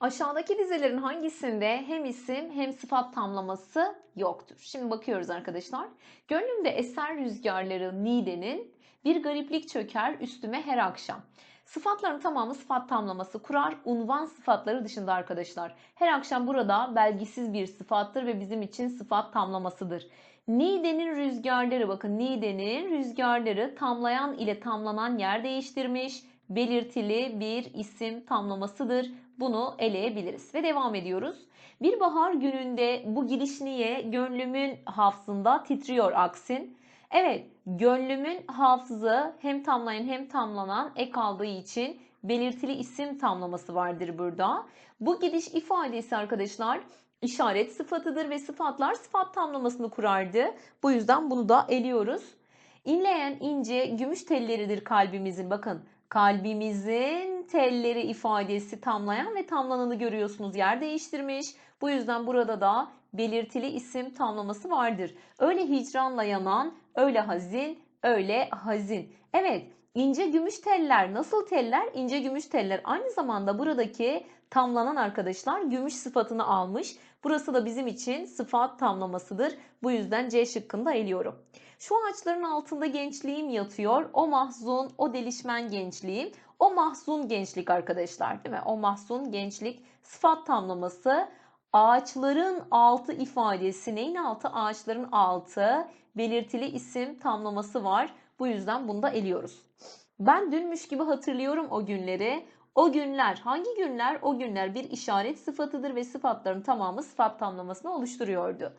Aşağıdaki dizelerin hangisinde hem isim hem sıfat tamlaması yoktur? Şimdi bakıyoruz arkadaşlar. Gönlümde eser rüzgarları Nide'nin bir gariplik çöker üstüme her akşam. Sıfatların tamamı sıfat tamlaması kurar. Unvan sıfatları dışında arkadaşlar. Her akşam burada belgisiz bir sıfattır ve bizim için sıfat tamlamasıdır. Nide'nin rüzgarları bakın Nide'nin rüzgarları tamlayan ile tamlanan yer değiştirmiş belirtili bir isim tamlamasıdır. Bunu eleyebiliriz ve devam ediyoruz. Bir bahar gününde bu gidiş niye gönlümün hafzında titriyor aksin. Evet, gönlümün hafızı hem tamlayan hem tamlanan ek aldığı için belirtili isim tamlaması vardır burada. Bu gidiş ifadesi arkadaşlar işaret sıfatıdır ve sıfatlar sıfat tamlamasını kurardı. Bu yüzden bunu da eliyoruz. İnleyen ince gümüş telleridir kalbimizin. Bakın kalbimizin telleri ifadesi tamlayan ve tamlananı görüyorsunuz. Yer değiştirmiş. Bu yüzden burada da belirtili isim tamlaması vardır. Öyle hicranla yanan, öyle hazin, öyle hazin. Evet, ince gümüş teller nasıl teller? İnce gümüş teller. Aynı zamanda buradaki tamlanan arkadaşlar gümüş sıfatını almış. Burası da bizim için sıfat tamlamasıdır. Bu yüzden C şıkkını eliyorum. Şu ağaçların altında gençliğim yatıyor. O mahzun, o delişmen gençliğim. O mahzun gençlik arkadaşlar değil mi? O mahzun gençlik sıfat tamlaması. Ağaçların altı ifadesi neyin altı? Ağaçların altı belirtili isim tamlaması var. Bu yüzden bunu da eliyoruz. Ben dünmüş gibi hatırlıyorum o günleri. O günler hangi günler? O günler bir işaret sıfatıdır ve sıfatların tamamı sıfat tamlamasını oluşturuyordu.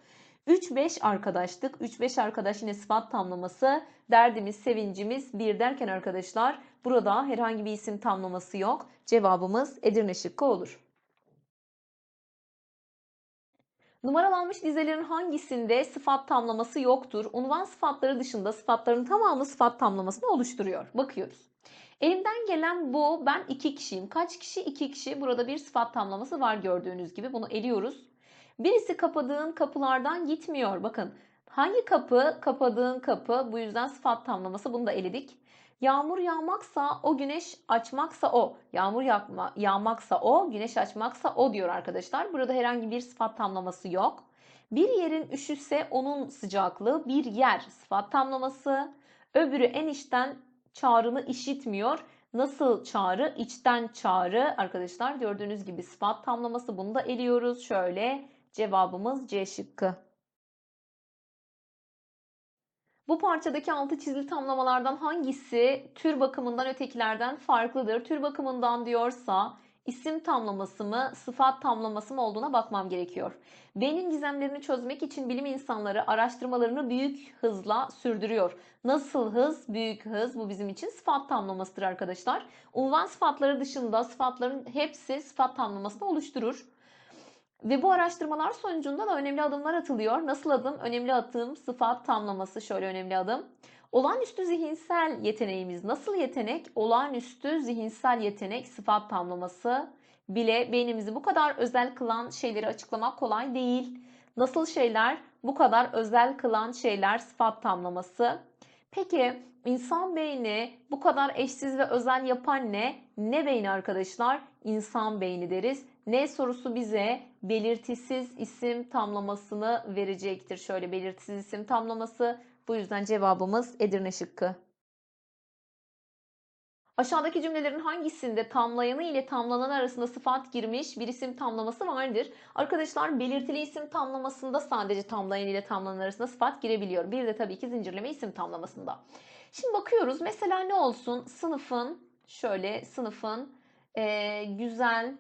3-5 arkadaşlık. 3-5 arkadaş yine sıfat tamlaması. Derdimiz, sevincimiz bir derken arkadaşlar burada herhangi bir isim tamlaması yok. Cevabımız Edirne şıkkı olur. Numaralanmış dizelerin hangisinde sıfat tamlaması yoktur? Unvan sıfatları dışında sıfatların tamamı sıfat tamlamasını oluşturuyor. Bakıyoruz. Elimden gelen bu. Ben iki kişiyim. Kaç kişi? İki kişi. Burada bir sıfat tamlaması var gördüğünüz gibi. Bunu eliyoruz. Birisi kapadığın kapılardan gitmiyor. Bakın hangi kapı? Kapadığın kapı. Bu yüzden sıfat tamlaması. Bunu da eledik. Yağmur yağmaksa o güneş açmaksa o. Yağmur yağma, yağmaksa o, güneş açmaksa o diyor arkadaşlar. Burada herhangi bir sıfat tamlaması yok. Bir yerin üşüse onun sıcaklığı, bir yer sıfat tamlaması. Öbürü en içten çağrını işitmiyor. Nasıl çağrı? İçten çağrı arkadaşlar gördüğünüz gibi sıfat tamlaması. Bunu da eliyoruz. Şöyle cevabımız C şıkkı. Bu parçadaki altı çizili tamlamalardan hangisi tür bakımından ötekilerden farklıdır? Tür bakımından diyorsa isim tamlaması mı, sıfat tamlaması mı olduğuna bakmam gerekiyor. Beynin gizemlerini çözmek için bilim insanları araştırmalarını büyük hızla sürdürüyor. Nasıl hız? Büyük hız. Bu bizim için sıfat tamlamasıdır arkadaşlar. Unvan sıfatları dışında sıfatların hepsi sıfat tamlamasını oluşturur. Ve bu araştırmalar sonucunda da önemli adımlar atılıyor. Nasıl adım? Önemli adım sıfat tamlaması. Şöyle önemli adım. Olağanüstü zihinsel yeteneğimiz nasıl yetenek? Olağanüstü zihinsel yetenek sıfat tamlaması bile beynimizi bu kadar özel kılan şeyleri açıklamak kolay değil. Nasıl şeyler? Bu kadar özel kılan şeyler sıfat tamlaması. Peki insan beyni bu kadar eşsiz ve özel yapan ne? Ne beyni arkadaşlar? İnsan beyni deriz. Ne sorusu bize belirtisiz isim tamlamasını verecektir. Şöyle belirtisiz isim tamlaması. Bu yüzden cevabımız Edirne şıkkı. Aşağıdaki cümlelerin hangisinde tamlayanı ile tamlanan arasında sıfat girmiş bir isim tamlaması vardır? Arkadaşlar belirtili isim tamlamasında sadece tamlayan ile tamlanan arasında sıfat girebiliyor. Bir de tabii ki zincirleme isim tamlamasında. Şimdi bakıyoruz mesela ne olsun? Sınıfın şöyle sınıfın e, güzel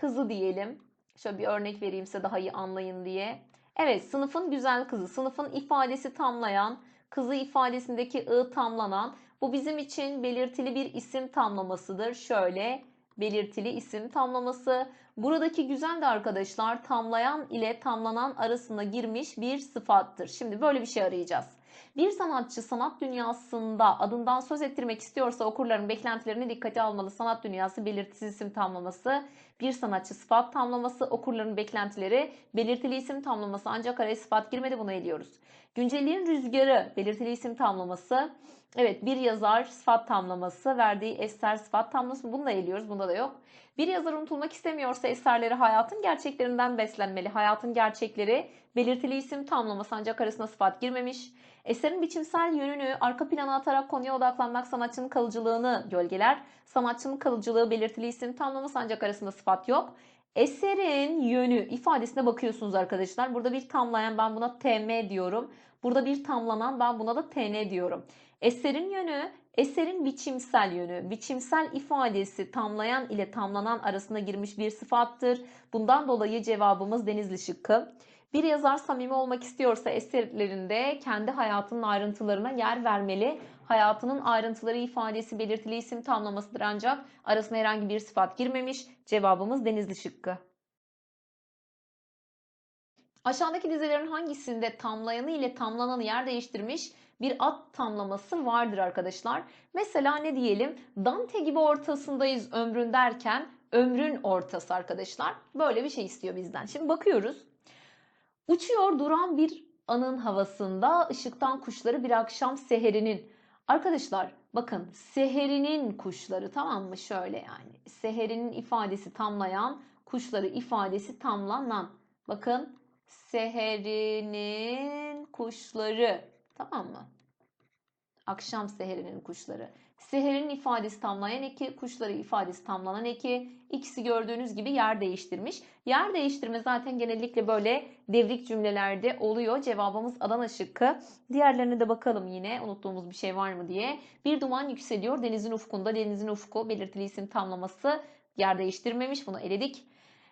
kızı diyelim. Şöyle bir örnek vereyim size daha iyi anlayın diye. Evet sınıfın güzel kızı. Sınıfın ifadesi tamlayan, kızı ifadesindeki ı tamlanan. Bu bizim için belirtili bir isim tamlamasıdır. Şöyle belirtili isim tamlaması. Buradaki güzel de arkadaşlar tamlayan ile tamlanan arasına girmiş bir sıfattır. Şimdi böyle bir şey arayacağız. Bir sanatçı sanat dünyasında adından söz ettirmek istiyorsa okurların beklentilerini dikkate almalı. Sanat dünyası belirtisiz isim tamlaması, bir sanatçı sıfat tamlaması, okurların beklentileri belirtili isim tamlaması ancak araya sıfat girmedi bunu eliyoruz. Güncelliğin rüzgarı belirtili isim tamlaması. Evet bir yazar sıfat tamlaması verdiği eser sıfat tamlaması bunu da eliyoruz bunda da yok. Bir yazar unutulmak istemiyorsa eserleri hayatın gerçeklerinden beslenmeli. Hayatın gerçekleri belirtili isim tamlaması ancak arasına sıfat girmemiş. Eserin biçimsel yönünü arka plana atarak konuya odaklanmak sanatçının kalıcılığını gölgeler. Sanatçının kalıcılığı belirtili isim tamlaması ancak arasında sıfat yok. Eserin yönü ifadesine bakıyorsunuz arkadaşlar. Burada bir tamlayan ben buna tm diyorum. Burada bir tamlanan ben buna da tn diyorum. Eserin yönü eserin biçimsel yönü. Biçimsel ifadesi tamlayan ile tamlanan arasında girmiş bir sıfattır. Bundan dolayı cevabımız Denizli şıkkı. Bir yazar samimi olmak istiyorsa eserlerinde kendi hayatının ayrıntılarına yer vermeli. Hayatının ayrıntıları ifadesi belirtili isim tamlamasıdır ancak arasına herhangi bir sıfat girmemiş. Cevabımız Denizli şıkkı. Aşağıdaki dizelerin hangisinde tamlayanı ile tamlananı yer değiştirmiş bir at tamlaması vardır arkadaşlar. Mesela ne diyelim? Dante gibi ortasındayız ömrün derken ömrün ortası arkadaşlar. Böyle bir şey istiyor bizden. Şimdi bakıyoruz. Uçuyor duran bir anın havasında ışıktan kuşları bir akşam seherinin. Arkadaşlar bakın seherinin kuşları tamam mı? Şöyle yani seherinin ifadesi tamlayan, kuşları ifadesi tamlanan. Bakın seherinin kuşları tamam mı? Akşam seherinin kuşları. Seherin ifadesi tamlayan eki, kuşları ifadesi tamlanan eki. İkisi gördüğünüz gibi yer değiştirmiş. Yer değiştirme zaten genellikle böyle devrik cümlelerde oluyor. Cevabımız Adana şıkkı. Diğerlerine de bakalım yine unuttuğumuz bir şey var mı diye. Bir duman yükseliyor denizin ufkunda. Denizin ufku belirtili isim tamlaması yer değiştirmemiş. Bunu eledik.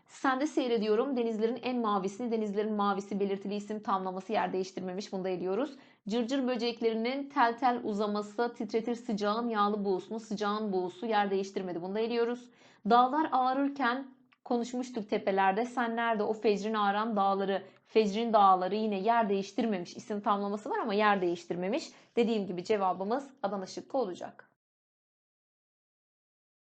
Sende seyrediyorum. Denizlerin en mavisini, denizlerin mavisi belirtili isim tamlaması yer değiştirmemiş. Bunu da eliyoruz. Cırcır böceklerinin tel tel uzaması titretir sıcağın yağlı buğusunu, sıcağın buğusu yer değiştirmedi. Bunu da eliyoruz. Dağlar ağrırken konuşmuştuk tepelerde. Sen nerede o fecrin ağıran dağları, fecrin dağları yine yer değiştirmemiş. İsim tamlaması var ama yer değiştirmemiş. Dediğim gibi cevabımız Adana şıkkı olacak.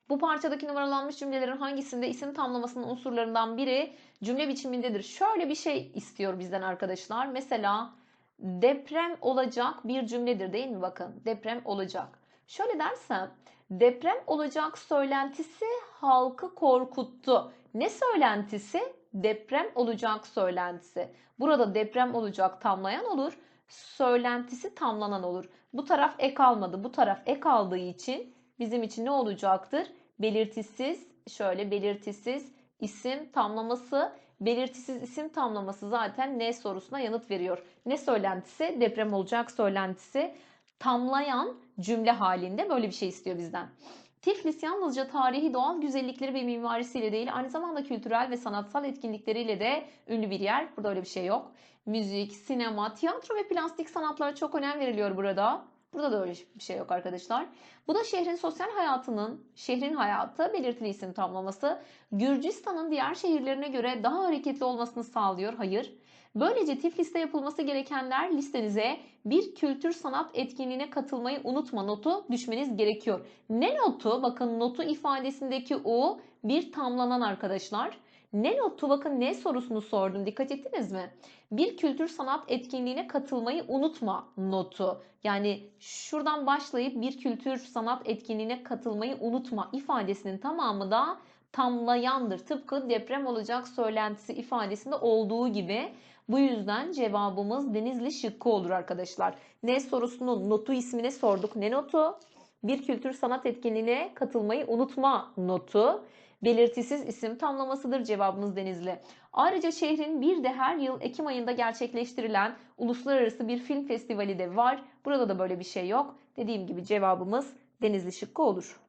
Bu parçadaki numaralanmış cümlelerin hangisinde isim tamlamasının unsurlarından biri cümle biçimindedir? Şöyle bir şey istiyor bizden arkadaşlar. Mesela deprem olacak bir cümledir değil mi? Bakın deprem olacak. Şöyle dersem deprem olacak söylentisi halkı korkuttu. Ne söylentisi? Deprem olacak söylentisi. Burada deprem olacak tamlayan olur. Söylentisi tamlanan olur. Bu taraf ek almadı. Bu taraf ek aldığı için bizim için ne olacaktır? Belirtisiz, şöyle belirtisiz isim tamlaması. Belirtisiz isim tamlaması zaten ne sorusuna yanıt veriyor. Ne söylentisi? Deprem olacak söylentisi. Tamlayan cümle halinde böyle bir şey istiyor bizden. Tiflis yalnızca tarihi doğal güzellikleri ve mimarisiyle değil aynı zamanda kültürel ve sanatsal etkinlikleriyle de ünlü bir yer. Burada öyle bir şey yok. Müzik, sinema, tiyatro ve plastik sanatlara çok önem veriliyor burada. Burada da öyle bir şey yok arkadaşlar. Bu da şehrin sosyal hayatının, şehrin hayatı belirtili isim tamlaması. Gürcistan'ın diğer şehirlerine göre daha hareketli olmasını sağlıyor. Hayır. Böylece Tiflis'te yapılması gerekenler listenize bir kültür sanat etkinliğine katılmayı unutma notu düşmeniz gerekiyor. Ne notu? Bakın notu ifadesindeki U bir tamlanan arkadaşlar. Ne notu? Bakın ne sorusunu sordum. Dikkat ettiniz mi? Bir kültür sanat etkinliğine katılmayı unutma notu. Yani şuradan başlayıp bir kültür sanat etkinliğine katılmayı unutma ifadesinin tamamı da tamlayandır. Tıpkı deprem olacak söylentisi ifadesinde olduğu gibi. Bu yüzden cevabımız Denizli şıkkı olur arkadaşlar. Ne sorusunun notu ismine sorduk. Ne notu? Bir kültür sanat etkinliğine katılmayı unutma notu belirtisiz isim tamlamasıdır cevabımız Denizli. Ayrıca şehrin bir de her yıl Ekim ayında gerçekleştirilen uluslararası bir film festivali de var. Burada da böyle bir şey yok. Dediğim gibi cevabımız Denizli şıkkı olur.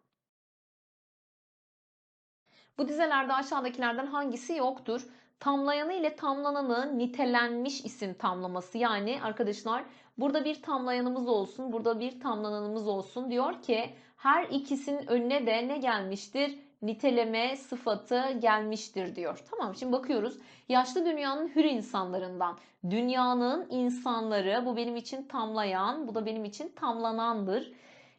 Bu dizelerde aşağıdakilerden hangisi yoktur? Tamlayanı ile tamlananı nitelenmiş isim tamlaması. Yani arkadaşlar burada bir tamlayanımız olsun, burada bir tamlananımız olsun. Diyor ki her ikisinin önüne de ne gelmiştir? Niteleme sıfatı gelmiştir diyor. Tamam şimdi bakıyoruz. Yaşlı dünyanın hür insanlarından. Dünyanın insanları bu benim için tamlayan, bu da benim için tamlanandır.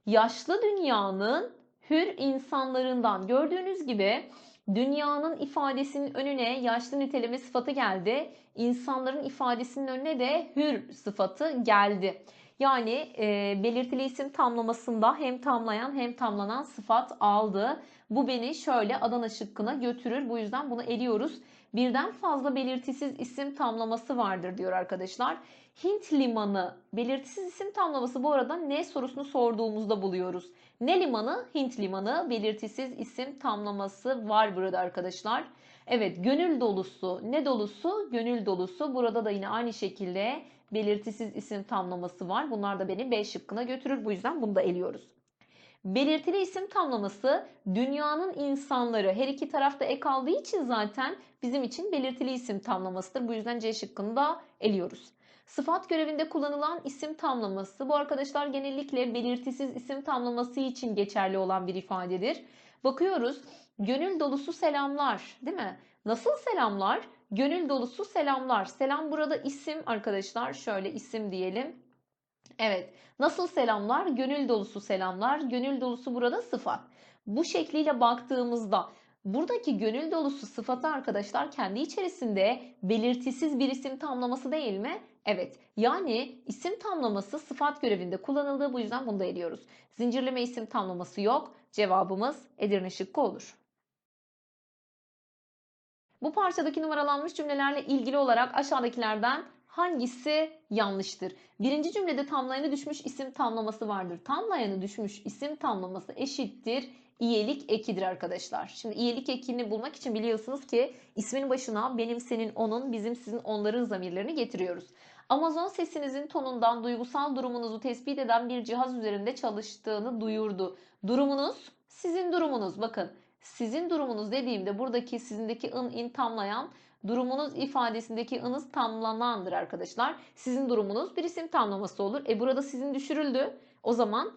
Yaşlı dünyanın hür insanlarından. Gördüğünüz gibi Dünyanın ifadesinin önüne yaşlı niteleme sıfatı geldi. İnsanların ifadesinin önüne de hür sıfatı geldi. Yani e, belirtili isim tamlamasında hem tamlayan hem tamlanan sıfat aldı. Bu beni şöyle Adana şıkkına götürür. Bu yüzden bunu eliyoruz. Birden fazla belirtisiz isim tamlaması vardır diyor arkadaşlar. Hint limanı belirtisiz isim tamlaması bu arada ne sorusunu sorduğumuzda buluyoruz. Ne limanı? Hint limanı belirtisiz isim tamlaması var burada arkadaşlar. Evet gönül dolusu ne dolusu? Gönül dolusu. Burada da yine aynı şekilde belirtisiz isim tamlaması var. Bunlar da beni B şıkkına götürür. Bu yüzden bunu da eliyoruz. Belirtili isim tamlaması dünyanın insanları her iki tarafta ek aldığı için zaten bizim için belirtili isim tamlamasıdır. Bu yüzden C şıkkını da eliyoruz. Sıfat görevinde kullanılan isim tamlaması bu arkadaşlar genellikle belirtisiz isim tamlaması için geçerli olan bir ifadedir. Bakıyoruz gönül dolusu selamlar değil mi? Nasıl selamlar? Gönül dolusu selamlar. Selam burada isim arkadaşlar. Şöyle isim diyelim. Evet. Nasıl selamlar? Gönül dolusu selamlar. Gönül dolusu burada sıfat. Bu şekliyle baktığımızda buradaki gönül dolusu sıfatı arkadaşlar kendi içerisinde belirtisiz bir isim tamlaması değil mi? Evet. Yani isim tamlaması sıfat görevinde kullanıldığı bu yüzden bunu da eliyoruz. Zincirleme isim tamlaması yok. Cevabımız Edirne şıkkı olur. Bu parçadaki numaralanmış cümlelerle ilgili olarak aşağıdakilerden hangisi yanlıştır? Birinci cümlede tamlayanı düşmüş isim tamlaması vardır. Tamlayanı düşmüş isim tamlaması eşittir iyelik ekidir arkadaşlar. Şimdi iyelik ekini bulmak için biliyorsunuz ki ismin başına benim, senin, onun, bizim, sizin, onların zamirlerini getiriyoruz. Amazon sesinizin tonundan duygusal durumunuzu tespit eden bir cihaz üzerinde çalıştığını duyurdu. Durumunuz sizin durumunuz. Bakın sizin durumunuz dediğimde buradaki sizindeki ın in tamlayan durumunuz ifadesindeki ınız tamlanandır arkadaşlar. Sizin durumunuz bir isim tamlaması olur. E burada sizin düşürüldü. O zaman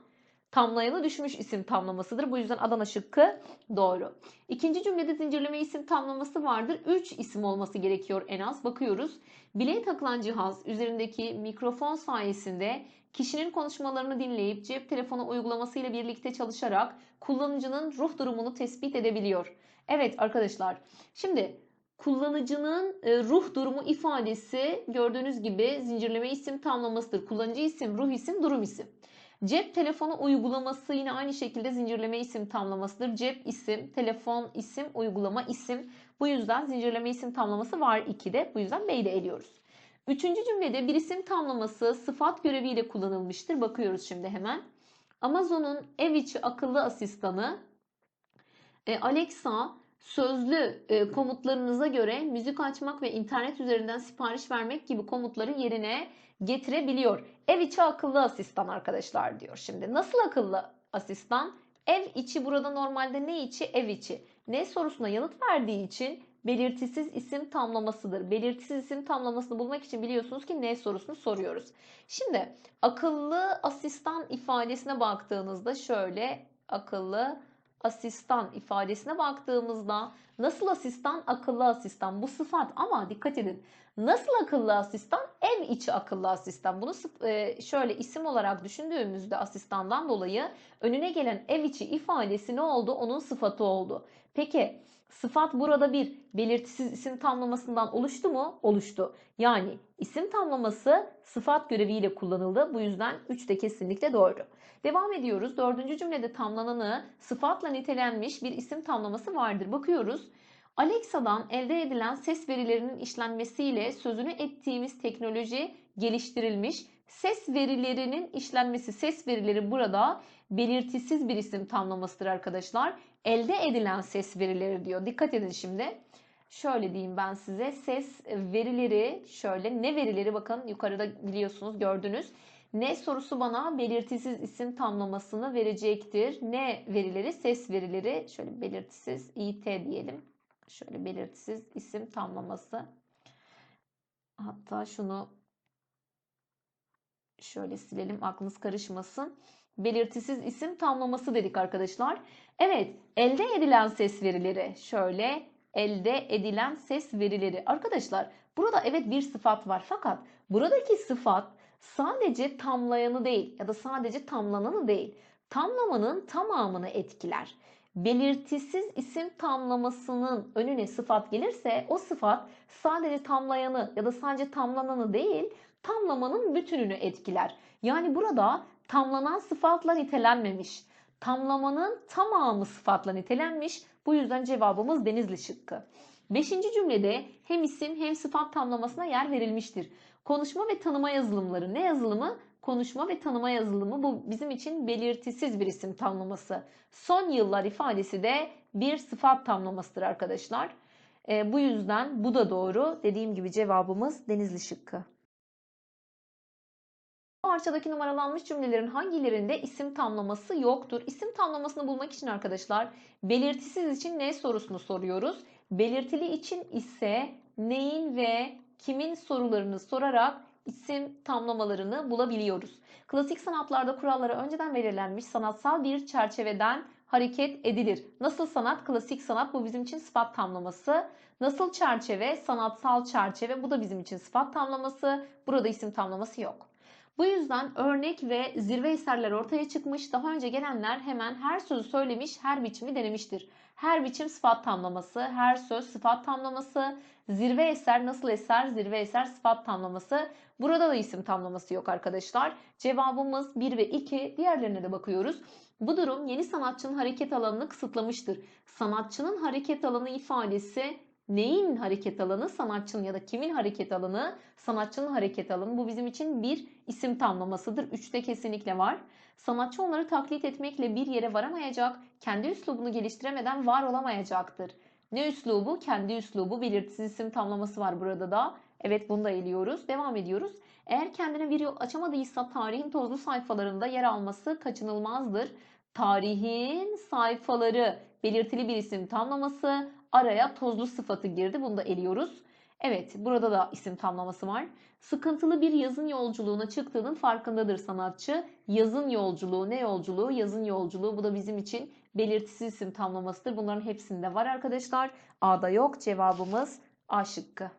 tamlayanı düşmüş isim tamlamasıdır. Bu yüzden Adana şıkkı doğru. İkinci cümlede zincirleme isim tamlaması vardır. 3 isim olması gerekiyor en az. Bakıyoruz. Bileğe takılan cihaz üzerindeki mikrofon sayesinde kişinin konuşmalarını dinleyip cep telefonu uygulamasıyla birlikte çalışarak kullanıcının ruh durumunu tespit edebiliyor. Evet arkadaşlar şimdi kullanıcının e, ruh durumu ifadesi gördüğünüz gibi zincirleme isim tamlamasıdır. Kullanıcı isim, ruh isim, durum isim. Cep telefonu uygulaması yine aynı şekilde zincirleme isim tamlamasıdır. Cep isim, telefon isim, uygulama isim. Bu yüzden zincirleme isim tamlaması var 2'de. Bu yüzden B'yi de eliyoruz. Üçüncü cümlede bir isim tamlaması sıfat göreviyle kullanılmıştır. Bakıyoruz şimdi hemen. Amazon'un ev içi akıllı asistanı e, Alexa sözlü e, komutlarınıza göre müzik açmak ve internet üzerinden sipariş vermek gibi komutları yerine getirebiliyor. Ev içi akıllı asistan arkadaşlar diyor. Şimdi nasıl akıllı asistan? Ev içi burada normalde ne içi? Ev içi. Ne sorusuna yanıt verdiği için belirtisiz isim tamlamasıdır. Belirtisiz isim tamlamasını bulmak için biliyorsunuz ki ne sorusunu soruyoruz. Şimdi akıllı asistan ifadesine baktığınızda şöyle akıllı asistan ifadesine baktığımızda nasıl asistan akıllı asistan bu sıfat ama dikkat edin nasıl akıllı asistan ev içi akıllı asistan bunu e, şöyle isim olarak düşündüğümüzde asistandan dolayı önüne gelen ev içi ifadesi ne oldu onun sıfatı oldu. Peki Sıfat burada bir belirtisiz isim tamlamasından oluştu mu? Oluştu. Yani isim tamlaması sıfat göreviyle kullanıldı. Bu yüzden 3 de kesinlikle doğru. Devam ediyoruz. Dördüncü cümlede tamlananı sıfatla nitelenmiş bir isim tamlaması vardır. Bakıyoruz. Alexa'dan elde edilen ses verilerinin işlenmesiyle sözünü ettiğimiz teknoloji geliştirilmiş. Ses verilerinin işlenmesi, ses verileri burada belirtisiz bir isim tamlamasıdır arkadaşlar. Elde edilen ses verileri diyor. Dikkat edin şimdi. Şöyle diyeyim ben size. Ses verileri şöyle ne verileri bakın yukarıda biliyorsunuz gördünüz. Ne sorusu bana belirtisiz isim tamlamasını verecektir. Ne verileri? Ses verileri. Şöyle belirtisiz it diyelim. Şöyle belirtisiz isim tamlaması. Hatta şunu şöyle silelim aklınız karışmasın belirtisiz isim tamlaması dedik arkadaşlar. Evet elde edilen ses verileri şöyle elde edilen ses verileri. Arkadaşlar burada evet bir sıfat var fakat buradaki sıfat sadece tamlayanı değil ya da sadece tamlananı değil tamlamanın tamamını etkiler. belirtisiz isim tamlamasının önüne sıfat gelirse o sıfat sadece tamlayanı ya da sadece tamlananı değil tamlamanın bütününü etkiler. Yani burada tamlanan sıfatla nitelenmemiş. Tamlamanın tamamı sıfatla nitelenmiş. Bu yüzden cevabımız Denizli şıkkı. Beşinci cümlede hem isim hem sıfat tamlamasına yer verilmiştir. Konuşma ve tanıma yazılımları ne yazılımı? Konuşma ve tanıma yazılımı bu bizim için belirtisiz bir isim tamlaması. Son yıllar ifadesi de bir sıfat tamlamasıdır arkadaşlar. E, bu yüzden bu da doğru. Dediğim gibi cevabımız Denizli şıkkı. Parçadaki numaralanmış cümlelerin hangilerinde isim tamlaması yoktur? İsim tamlamasını bulmak için arkadaşlar belirtisiz için ne sorusunu soruyoruz. Belirtili için ise neyin ve kimin sorularını sorarak isim tamlamalarını bulabiliyoruz. Klasik sanatlarda kurallara önceden belirlenmiş sanatsal bir çerçeveden hareket edilir. Nasıl sanat? Klasik sanat bu bizim için sıfat tamlaması. Nasıl çerçeve? Sanatsal çerçeve bu da bizim için sıfat tamlaması. Burada isim tamlaması yok. Bu yüzden örnek ve zirve eserler ortaya çıkmış. Daha önce gelenler hemen her sözü söylemiş, her biçimi denemiştir. Her biçim sıfat tamlaması, her söz sıfat tamlaması, zirve eser nasıl eser, zirve eser sıfat tamlaması. Burada da isim tamlaması yok arkadaşlar. Cevabımız 1 ve 2. Diğerlerine de bakıyoruz. Bu durum yeni sanatçının hareket alanını kısıtlamıştır. Sanatçının hareket alanı ifadesi neyin hareket alanı? Sanatçının ya da kimin hareket alanı? Sanatçının hareket alanı. Bu bizim için bir isim tamlamasıdır. Üçte kesinlikle var. Sanatçı onları taklit etmekle bir yere varamayacak, kendi üslubunu geliştiremeden var olamayacaktır. Ne üslubu? Kendi üslubu. Belirtisiz isim tamlaması var burada da. Evet bunu da eliyoruz. Devam ediyoruz. Eğer kendine bir yol açamadıysa tarihin tozlu sayfalarında yer alması kaçınılmazdır. Tarihin sayfaları belirtili bir isim tamlaması araya tozlu sıfatı girdi. Bunu da eliyoruz. Evet burada da isim tamlaması var. Sıkıntılı bir yazın yolculuğuna çıktığının farkındadır sanatçı. Yazın yolculuğu ne yolculuğu? Yazın yolculuğu bu da bizim için belirtisiz isim tamlamasıdır. Bunların hepsinde var arkadaşlar. A'da yok. Cevabımız A şıkkı.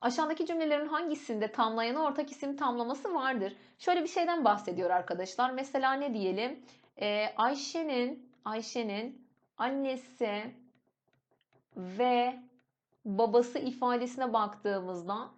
Aşağıdaki cümlelerin hangisinde tamlayanı ortak isim tamlaması vardır? Şöyle bir şeyden bahsediyor arkadaşlar. Mesela ne diyelim? Ee, Ayşe'nin Ayşe'nin annesi ve babası ifadesine baktığımızda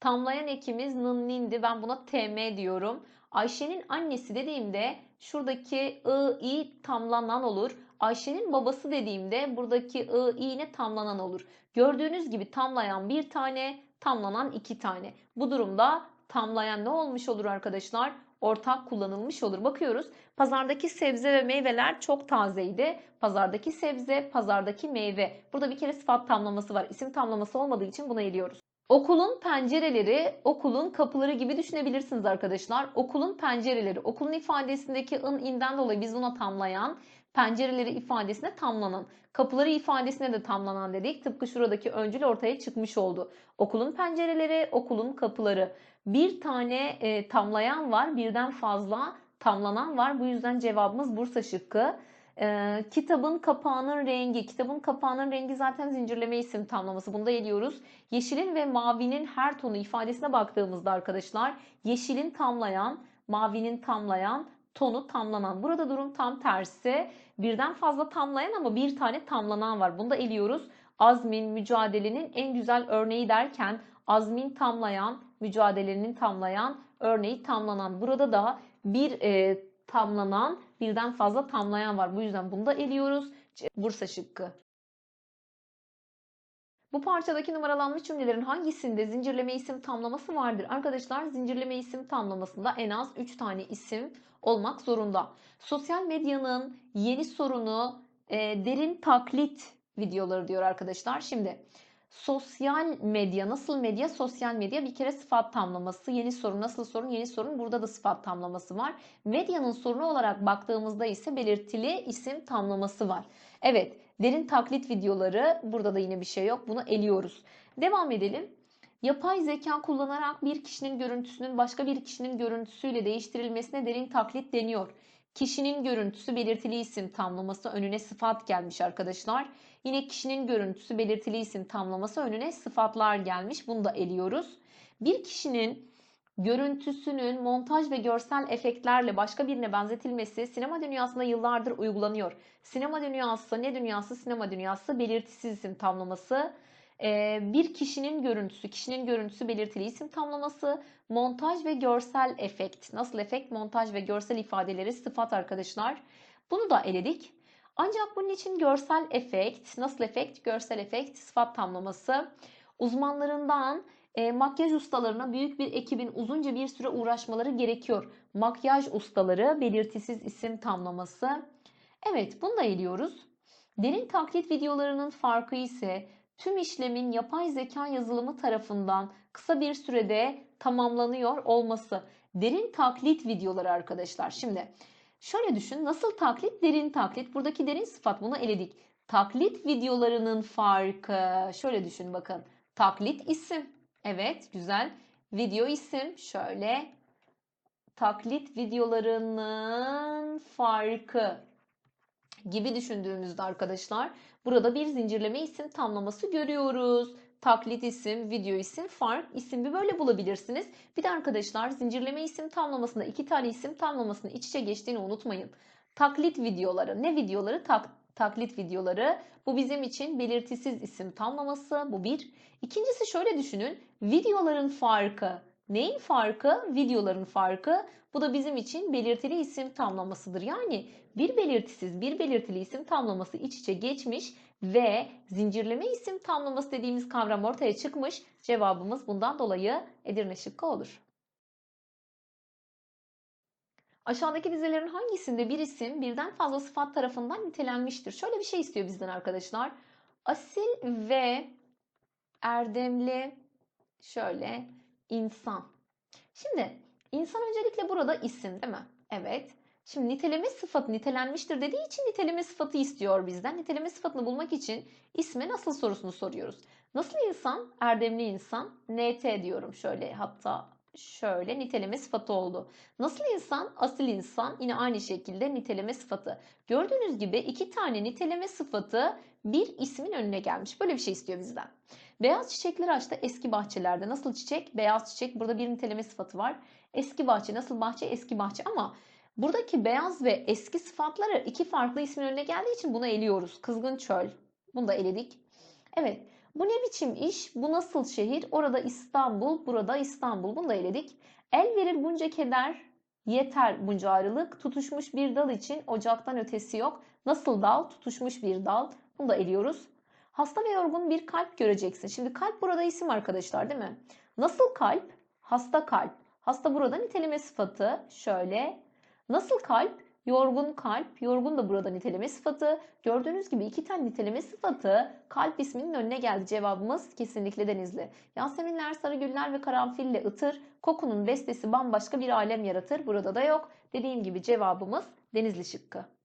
tamlayan ekimiz nın nindi. Ben buna tm diyorum. Ayşe'nin annesi dediğimde şuradaki ı i tamlanan olur. Ayşe'nin babası dediğimde buradaki ı i ne tamlanan olur. Gördüğünüz gibi tamlayan bir tane, tamlanan iki tane. Bu durumda tamlayan ne olmuş olur arkadaşlar? Ortak kullanılmış olur. Bakıyoruz. Pazardaki sebze ve meyveler çok tazeydi. Pazardaki sebze, pazardaki meyve. Burada bir kere sıfat tamlaması var. İsim tamlaması olmadığı için buna eliyoruz. Okulun pencereleri, okulun kapıları gibi düşünebilirsiniz arkadaşlar. Okulun pencereleri, okulun ifadesindeki ın inden dolayı biz buna tamlayan, pencereleri ifadesine tamlanan, kapıları ifadesine de tamlanan dedik. Tıpkı şuradaki öncül ortaya çıkmış oldu. Okulun pencereleri, okulun kapıları. Bir tane e, tamlayan var, birden fazla tamlanan var. Bu yüzden cevabımız Bursa şıkkı. Ee, kitabın kapağının rengi. Kitabın kapağının rengi zaten zincirleme isim tamlaması. Bunu da eliyoruz. Yeşilin ve mavinin her tonu ifadesine baktığımızda arkadaşlar yeşilin tamlayan, mavinin tamlayan, tonu tamlanan. Burada durum tam tersi. Birden fazla tamlayan ama bir tane tamlanan var. Bunu da eliyoruz. Azmin, mücadelenin en güzel örneği derken azmin tamlayan, mücadelenin tamlayan, örneği tamlanan. Burada da bir e, tamlanan birden fazla tamlayan var. Bu yüzden bunu da eliyoruz. Bursa şıkkı. Bu parçadaki numaralanmış cümlelerin hangisinde zincirleme isim tamlaması vardır? Arkadaşlar zincirleme isim tamlamasında en az 3 tane isim olmak zorunda. Sosyal medyanın yeni sorunu e, derin taklit videoları diyor arkadaşlar. Şimdi Sosyal medya. Nasıl medya? Sosyal medya bir kere sıfat tamlaması. Yeni sorun nasıl sorun? Yeni sorun burada da sıfat tamlaması var. Medyanın sorunu olarak baktığımızda ise belirtili isim tamlaması var. Evet derin taklit videoları burada da yine bir şey yok. Bunu eliyoruz. Devam edelim. Yapay zeka kullanarak bir kişinin görüntüsünün başka bir kişinin görüntüsüyle değiştirilmesine derin taklit deniyor. Kişinin görüntüsü belirtili isim tamlaması önüne sıfat gelmiş arkadaşlar. Yine kişinin görüntüsü belirtili isim tamlaması önüne sıfatlar gelmiş. Bunu da eliyoruz. Bir kişinin görüntüsünün montaj ve görsel efektlerle başka birine benzetilmesi sinema dünyasında yıllardır uygulanıyor. Sinema dünyası ne dünyası? Sinema dünyası belirtisiz isim tamlaması. Ee, bir kişinin görüntüsü, kişinin görüntüsü belirtili isim tamlaması, montaj ve görsel efekt. Nasıl efekt? Montaj ve görsel ifadeleri sıfat arkadaşlar. Bunu da eledik. Ancak bunun için görsel efekt, nasıl efekt? Görsel efekt, sıfat tamlaması. Uzmanlarından e, makyaj ustalarına büyük bir ekibin uzunca bir süre uğraşmaları gerekiyor. Makyaj ustaları belirtisiz isim tamlaması. Evet bunu da eliyoruz. Derin taklit videolarının farkı ise tüm işlemin yapay zeka yazılımı tarafından kısa bir sürede tamamlanıyor olması. Derin taklit videoları arkadaşlar. Şimdi şöyle düşün. Nasıl taklit? Derin taklit. Buradaki derin sıfat bunu eledik. Taklit videolarının farkı. Şöyle düşün bakın. Taklit isim. Evet güzel. Video isim. Şöyle. Taklit videolarının farkı gibi düşündüğümüzde arkadaşlar burada bir zincirleme isim tamlaması görüyoruz. Taklit isim, video isim, fark ismi böyle bulabilirsiniz. Bir de arkadaşlar zincirleme isim tamlamasında iki tane isim tamlamasının iç içe geçtiğini unutmayın. Taklit videoları. Ne videoları? Tak, taklit videoları. Bu bizim için belirtisiz isim tamlaması. Bu bir. İkincisi şöyle düşünün. Videoların farkı. Neyin farkı? Videoların farkı. Bu da bizim için belirtili isim tamlamasıdır. Yani bir belirtisiz bir belirtili isim tamlaması iç içe geçmiş ve zincirleme isim tamlaması dediğimiz kavram ortaya çıkmış. Cevabımız bundan dolayı Edirne şıkkı olur. Aşağıdaki dizelerin hangisinde bir isim birden fazla sıfat tarafından nitelenmiştir? Şöyle bir şey istiyor bizden arkadaşlar. Asil ve erdemli şöyle insan. Şimdi insan öncelikle burada isim değil mi? Evet. Şimdi niteleme sıfatı nitelenmiştir dediği için niteleme sıfatı istiyor bizden. Niteleme sıfatını bulmak için isme nasıl sorusunu soruyoruz. Nasıl insan? Erdemli insan. NT diyorum şöyle hatta şöyle niteleme sıfatı oldu. Nasıl insan? Asil insan. Yine aynı şekilde niteleme sıfatı. Gördüğünüz gibi iki tane niteleme sıfatı bir ismin önüne gelmiş. Böyle bir şey istiyor bizden. Beyaz çiçekler açtı eski bahçelerde. Nasıl çiçek? Beyaz çiçek. Burada bir niteleme sıfatı var. Eski bahçe. Nasıl bahçe? Eski bahçe. Ama buradaki beyaz ve eski sıfatları iki farklı ismin önüne geldiği için bunu eliyoruz. Kızgın çöl. Bunu da eledik. Evet. Bu ne biçim iş? Bu nasıl şehir? Orada İstanbul, burada İstanbul. Bunu da eledik. El verir bunca keder, yeter bunca ayrılık. Tutuşmuş bir dal için ocaktan ötesi yok. Nasıl dal? Tutuşmuş bir dal. Bunu da eliyoruz. Hasta ve yorgun bir kalp göreceksin. Şimdi kalp burada isim arkadaşlar değil mi? Nasıl kalp? Hasta kalp. Hasta burada niteleme sıfatı. Şöyle. Nasıl kalp? Yorgun kalp. Yorgun da burada niteleme sıfatı. Gördüğünüz gibi iki tane niteleme sıfatı kalp isminin önüne geldi. Cevabımız kesinlikle denizli. Yaseminler, sarı güller ve karanfille ıtır. Kokunun bestesi bambaşka bir alem yaratır. Burada da yok. Dediğim gibi cevabımız denizli şıkkı.